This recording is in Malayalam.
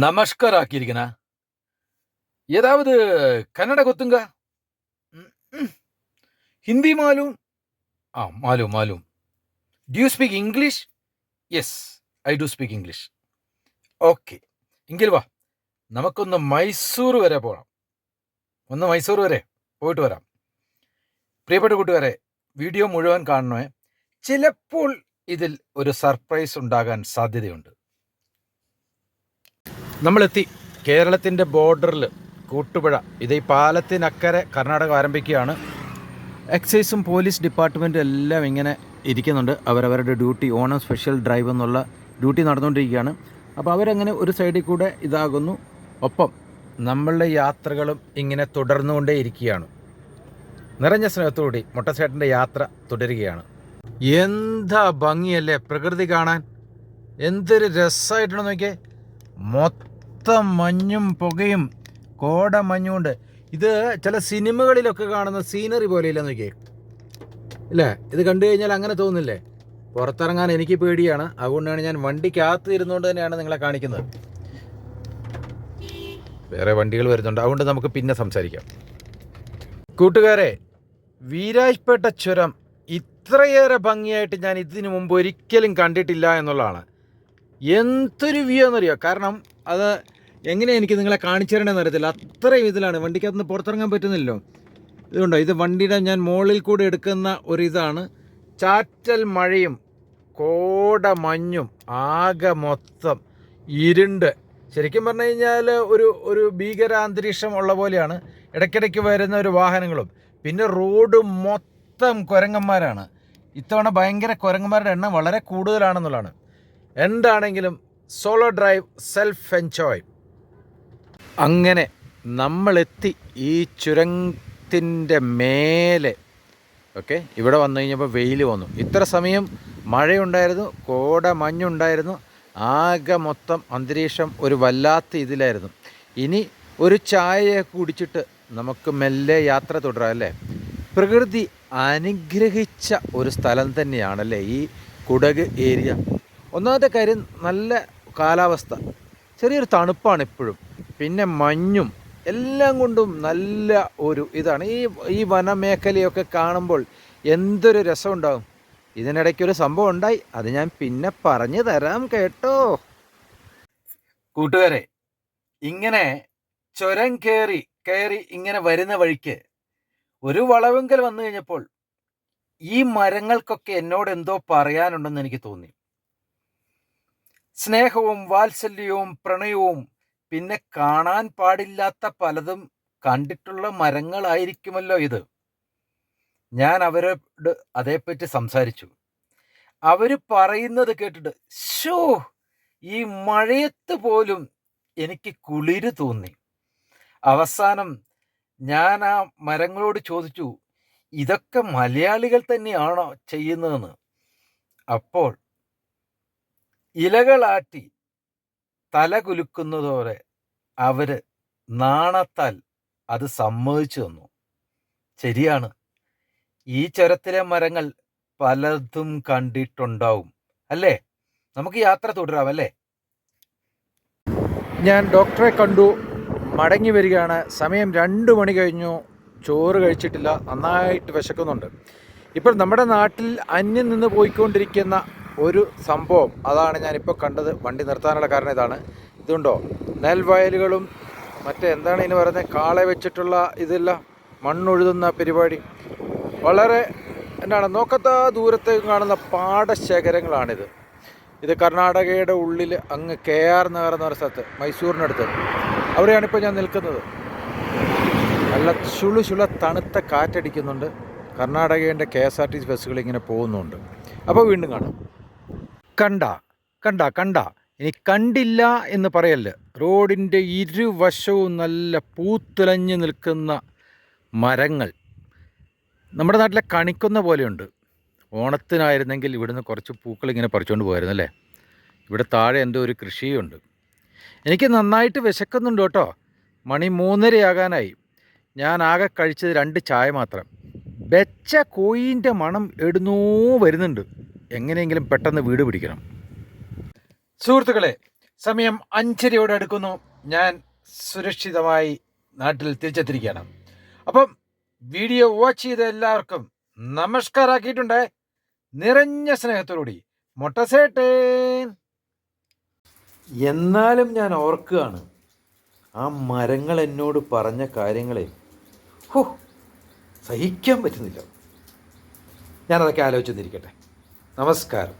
நமஸ்கார் ஆக்கியிருக்கேனா ஏதாவது கன்னட கொத்துங்க ம், ம். ഹിന്ദി മാലൂം ആ മാലൂം മാലൂം do you speak English yes I do speak English okay എങ്കിൽ വാ നമുക്കൊന്ന് മൈസൂർ വരെ പോകാം ഒന്ന് മൈസൂർ വരെ പോയിട്ട് വരാം പ്രിയപ്പെട്ട കൂട്ടുകാരെ വീഡിയോ മുഴുവൻ കാണണമേ ചിലപ്പോൾ ഇതിൽ ഒരു സർപ്രൈസ് ഉണ്ടാകാൻ സാധ്യതയുണ്ട് നമ്മളെത്തി. കേരളത്തിന്റെ ബോർഡറിൽ കൂട്ടുപുഴ. ഇത് ഈ പാലത്തിനക്കരെ കർണാടക ആരംഭിക്കുകയാണ്. എക്സൈസും പോലീസ് ഡിപ്പാർട്ട്മെന്റും എല്ലാം ഇങ്ങനെ ഇരിക്കുന്നുണ്ട്. അവരവരുടെ ഡ്യൂട്ടി ഓണം സ്പെഷ്യൽ ഡ്രൈവ് എന്നുള്ള ഡ്യൂട്ടി നടന്നുകൊണ്ടിരിക്കുകയാണ്. അപ്പോൾ അവരങ്ങനെ ഒരു സൈഡിൽ കൂടെ ഇതാകുന്നു. ഒപ്പം നമ്മളുടെ യാത്രകളും ഇങ്ങനെ തുടർന്നുകൊണ്ടേ ഇരിക്കുകയാണ്. നിറഞ്ഞ സ്നേഹത്തോടി മുട്ടസേട്ടന്റെ യാത്ര തുടരുകയാണ്. എന്താ ഭംഗിയല്ലേ പ്രകൃതി കാണാൻ? എന്തൊരു രസമായിട്ടാണ് നോക്കിയേ. മൊത്തം മഞ്ഞും പുകയും കോട മഞ്ഞുകൊണ്ട്. ഇത് ചില സിനിമകളിലൊക്കെ കാണുന്ന സീനറി പോലെയില്ല നോക്കിയേ? ഇല്ലേ? ഇത് കണ്ടു കഴിഞ്ഞാൽ അങ്ങനെ തോന്നില്ലേ പുറത്തിറങ്ങാൻ എനിക്ക് പേടിയാണ്. അതുകൊണ്ടാണ് ഞാൻ വണ്ടിക്കകത്ത് ഇരുന്നുകൊണ്ട് തന്നെയാണ് നിങ്ങളെ കാണിക്കുന്നത്. വേറെ വണ്ടികൾ വരുന്നുണ്ട്. അതുകൊണ്ട് നമുക്ക് പിന്നെ സംസാരിക്കാം. കൂട്ടുകാരെ വീരാജ്പേട്ട ചുരം ഇത്രയേറെ ഭംഗിയായിട്ട് ഞാൻ ഇതിനു മുമ്പ് ഒരിക്കലും കണ്ടിട്ടില്ല എന്നുള്ളതാണ്. എന്തൊരു വ്യൂ എന്നറിയോ കാരണം അത് എങ്ങനെ എനിക്ക് നിങ്ങളെ കാണിച്ചു തരണമെന്ന് അറിയത്തില്ല. അത്രയും ഇതിലാണ്. വണ്ടിക്കകത്ത് നിന്ന് പുറത്തിറങ്ങാൻ പറ്റുന്നില്ലല്ലോ. ഇതുണ്ടോ? ഇത് വണ്ടിയുടെ ഞാൻ മുകളിൽ കൂടെ എടുക്കുന്ന ഒരിതാണ്. ചാറ്റൽ മഴയും കോട മഞ്ഞും ആകെ മൊത്തം ഇരുണ്ട്. ശരിക്കും പറഞ്ഞു കഴിഞ്ഞാൽ ഒരു ഒരു ഭീകരാന്തരീക്ഷം ഉള്ള പോലെയാണ്. ഇടയ്ക്കിടയ്ക്ക് വരുന്ന ഒരു വാഹനങ്ങളും. പിന്നെ റോഡ് മൊത്തം കുരങ്ങന്മാരാണ്. ഇത്തവണ ഭയങ്കര കുരങ്ങന്മാരുടെ എണ്ണം വളരെ കൂടുതലാണെന്നുള്ളതാണ്. എന്താണെങ്കിലും സോളോ ഡ്രൈവ് സെൽഫ് എൻജോയ്. അങ്ങനെ നമ്മളെത്തി ഈ ചുരത്തിന്റെ മേലെ. ഓക്കെ ഇവിടെ വന്നു കഴിഞ്ഞപ്പോൾ വെയിൽ വന്നു. ഇത്ര സമയം മഴയുണ്ടായിരുന്നു കോട മഞ്ഞുണ്ടായിരുന്നു ആകെ മൊത്തം അന്തരീക്ഷം ഒരു വല്ലാത്ത ഇതിലായിരുന്നു. ഇനി ഒരു ചായയൊക്കെ കുടിച്ചിട്ട് നമുക്ക് മെല്ലെ യാത്ര തുടരാം അല്ലേ? പ്രകൃതി അനുഗ്രഹിച്ച ഒരു സ്ഥലം തന്നെയാണല്ലേ ഈ കുടക് ഏരിയ. ഒന്നാമത്തെ കാര്യം നല്ല കാലാവസ്ഥ. ചെറിയൊരു തണുപ്പാണ് ഇപ്പോഴും പിന്നെ മഞ്ഞും എല്ലാം കൊണ്ടും നല്ല ഒരു ഇതാണ്. ഈ ഈ വനമേഖലയൊക്കെ കാണുമ്പോൾ എന്തൊരു രസമുണ്ടാകും ഇതിനിടയ്ക്കൊരു സംഭവം ഉണ്ടായി. അത് ഞാൻ പിന്നെ പറഞ്ഞു തരാം കേട്ടോ. കൂട്ടുകാരെ ഇങ്ങനെ ചുരം കയറി കയറി ഇങ്ങനെ വരുന്ന വഴിക്ക് ഒരു വളവെങ്കൽ വന്നു കഴിഞ്ഞപ്പോൾ ഈ മരങ്ങൾക്കൊക്കെ എന്നോട് എന്തോ പറയാനുണ്ടെന്ന് എനിക്ക് തോന്നി. സ്നേഹവും വാത്സല്യവും പ്രണയവും പിന്നെ കാണാൻ പാടില്ലാത്ത പലതും കണ്ടിട്ടുള്ള മരങ്ങളായിരിക്കുമല്ലോ ഇത്. ഞാൻ അവരോട് അതേപ്പറ്റി സംസാരിച്ചു. അവർ പറയുന്നത് കേട്ടിട്ട് ഷോ ഈ മഴയത്ത് പോലും എനിക്ക് കുളിര് തോന്നി. അവസാനം ഞാൻ ആ മരങ്ങളോട് ചോദിച്ചു ഇതൊക്കെ മലയാളികൾ തന്നെയാണോ ചെയ്യുന്നതെന്ന്? അപ്പോൾ ഇലകളാട്ടി തല കുലുക്കുന്നതോടെ അവർ നാണത്താൽ അത് സമ്മതിച്ചു തന്നു. ശരിയാണ്. ഈ ചുരത്തിലെ മരങ്ങൾ പലതും കണ്ടിട്ടുണ്ടാവും അല്ലേ? നമുക്ക് യാത്ര തുടരാം അല്ലേ? ഞാൻ ഡോക്ടറെ കണ്ടു മടങ്ങി വരികയാണ്. സമയം രണ്ട് മണി കഴിഞ്ഞു. ചോറ് കഴിച്ചിട്ടില്ല. നന്നായിട്ട് വിശക്കുന്നുണ്ട്. ഇപ്പോൾ നമ്മുടെ നാട്ടിൽ അന്യം നിന്ന് പോയിക്കൊണ്ടിരിക്കുന്ന ഒരു സംഭവം അതാണ് ഞാനിപ്പോൾ കണ്ടത്. വണ്ടി നിർത്താനുള്ള കാരണം ഇതാണ്. ഇതുണ്ടോ? നെൽവയലുകളും മറ്റേ എന്താണ് ഇതിന് പറയുന്നത്? കാളെ വെച്ചിട്ടുള്ള ഇതില്ല മണ്ണൊഴുതുന്ന പരിപാടി. വളരെ എന്താണ്? നോക്കത്താ ദൂരത്തേക്ക് കാണുന്ന പാടശേഖരങ്ങളാണിത്. ഇത് കർണാടകയുടെ ഉള്ളിൽ അങ്ങ് കെ ആർ നഗർ എന്ന പറയുന്ന സ്ഥലത്ത് മൈസൂരിനടുത്ത്. അവിടെയാണ് ഇപ്പോൾ ഞാൻ നിൽക്കുന്നത്. നല്ല ചുളു ചുള തണുത്ത കാറ്റടിക്കുന്നുണ്ട്. കർണാടകയുടെ K S R T C ബസ്സുകൾ ഇങ്ങനെ പോകുന്നുണ്ട്. അപ്പോൾ വീണ്ടും കാണാം. കണ്ട കണ്ട കണ്ട. ഇനി കണ്ടില്ല എന്ന് പറയല്ല. റോഡിന്റെ ഇരുവശവും നല്ല പൂത്തിളഞ്ഞു നിൽക്കുന്ന മരങ്ങൾ. നമ്മുടെ നാട്ടിലെ കണിക്കുന്ന പോലെയുണ്ട്. ഓണത്തിനായിരുന്നെങ്കിൽ ഇവിടുന്ന് കുറച്ച് പൂക്കൾ ഇങ്ങനെ പറിച്ചുകൊണ്ട് പോയിരുന്നു അല്ലേ? ഇവിടെ താഴെ എന്റെ ഒരു കൃഷിയുണ്ട്. എനിക്ക് നന്നായിട്ട് വിശക്കുന്നുണ്ട് കേട്ടോ. മണി മൂന്നരയാകാനായി. ഞാൻ ആകെ കഴിച്ചത് രണ്ട് ചായ മാത്രം. വെച്ച കോയിന്റെ മണം എടുന്നോ വരുന്നുണ്ട്. എങ്ങനെയെങ്കിലും പെട്ടെന്ന് വീട് പിടിക്കണം. സുഹൃത്തുക്കളെ സമയം അഞ്ചരയോട് അടുക്കുന്നു. ഞാൻ സുരക്ഷിതമായി നാട്ടിൽ തിരിച്ചെത്തിരിക്കുകയാണ് അപ്പം വീഡിയോ വാച്ച് ചെയ്ത എല്ലാവർക്കും നമസ്കാരാക്കിയിട്ടുണ്ട്. നിറഞ്ഞ സ്നേഹത്തോടുകൂടി മൊട്ടസേട്ടേൻ എന്നാലും ഞാൻ ഓർക്കുകയാണ് ആ മരങ്ങൾ എന്നോട് പറഞ്ഞ കാര്യങ്ങളെ ഹോ സഹിക്കാൻ പറ്റുന്നില്ല. ഞാനതൊക്കെ ആലോചിച്ചെന്നിരിക്കട്ടെ നമസ്കാരം